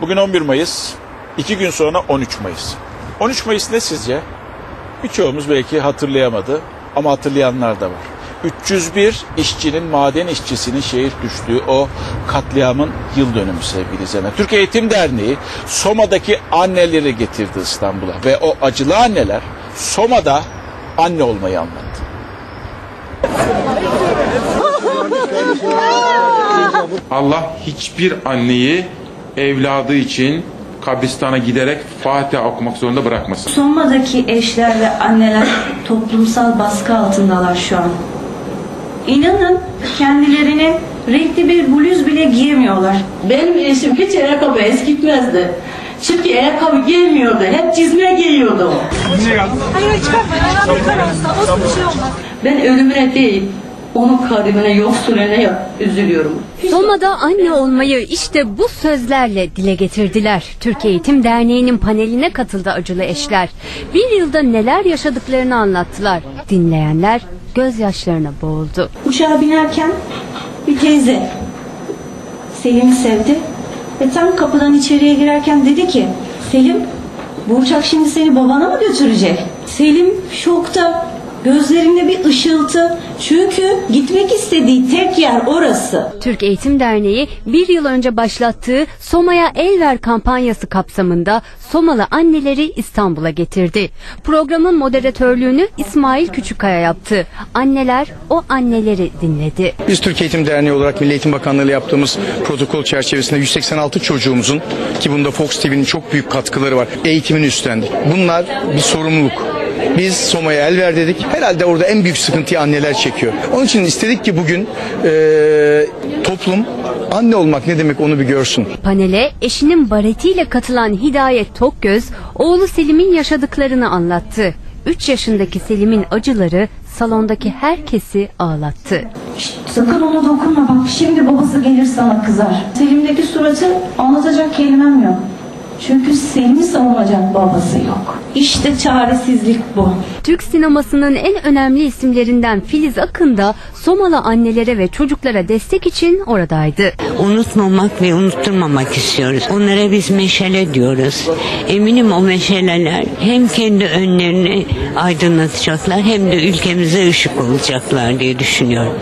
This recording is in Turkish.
Bugün 11 Mayıs, iki gün sonra 13 Mayıs. 13 Mayıs ne sizce? Birçoğumuz belki hatırlayamadı ama hatırlayanlar da var. 301 işçinin, maden işçisinin şehit düştüğü o katliamın yıl dönümü sevgili izleyenler. Türk Eğitim Derneği Soma'daki anneleri getirdi İstanbul'a ve o acılı anneler Soma'da anne olmayı anlattı. Allah hiçbir anneyi evladı için kabristana giderek Fatiha okumak zorunda bırakmasın. Soma'daki eşler ve anneler toplumsal baskı altındalar şu an. İnanın kendilerini renkli bir bluz bile giyemiyorlar. Benim eşim hiç ayakkabı eskitmezdi. Çünkü ayakkabı giymiyordu. Hep çizme giyiyordu. Ben ölümüne değil, onun kaderine, yoksulluğuna üzülüyorum. Soma'da anne olmayı işte bu sözlerle dile getirdiler. Türkiye Eğitim Derneği'nin paneline katıldı acılı eşler. Bir yılda neler yaşadıklarını anlattılar. Dinleyenler gözyaşlarına boğuldu. Uçağa binerken bir teyze Selim'i sevdi ve tam kapıdan içeriye girerken dedi ki Selim bu uçak şimdi seni babana mı götürecek? Selim şokta gözlerinde bir ışıltı çünkü gitmek istediği tek yer orası. Türk Eğitim Derneği bir yıl önce başlattığı Soma'ya El Ver kampanyası kapsamında Somalı anneleri İstanbul'a getirdi. Programın moderatörlüğünü İsmail Küçükkaya yaptı. Anneler o anneleri dinledi. Biz Türk Eğitim Derneği olarak Milli Eğitim Bakanlığı ile yaptığımız protokol çerçevesinde 186 çocuğumuzun ki bunda Fox TV'nin çok büyük katkıları var. Eğitimini üstlendik. Bunlar bir sorumluluk. Biz Soma'ya el ver dedik. Herhalde orada en büyük sıkıntıyı anneler çekiyor. Onun için istedik ki bugün eee, toplum anne olmak ne demek onu bir görsün. Panele eşinin baretiyle katılan Hidayet Tokgöz, oğlu Selim'in yaşadıklarını anlattı. 3 yaşındaki Selim'in acıları salondaki herkesi ağlattı. Sakın ona dokunma bak şimdi babası gelir sana kızar. Selim'deki suratı anlatacak kelimem yok. Çünkü Selim'i savunacak babası yok. İşte çaresizlik bu. Türk sinemasının en önemli isimlerinden Filiz Akın da Somalı annelere ve çocuklara destek için oradaydı. unutmamak ve unutturmamak istiyoruz. Onlara biz meşale diyoruz. Eminim o meşaleler hem kendi önlerini aydınlatacaklar hem de ülkemize ışık olacaklar diye düşünüyorum.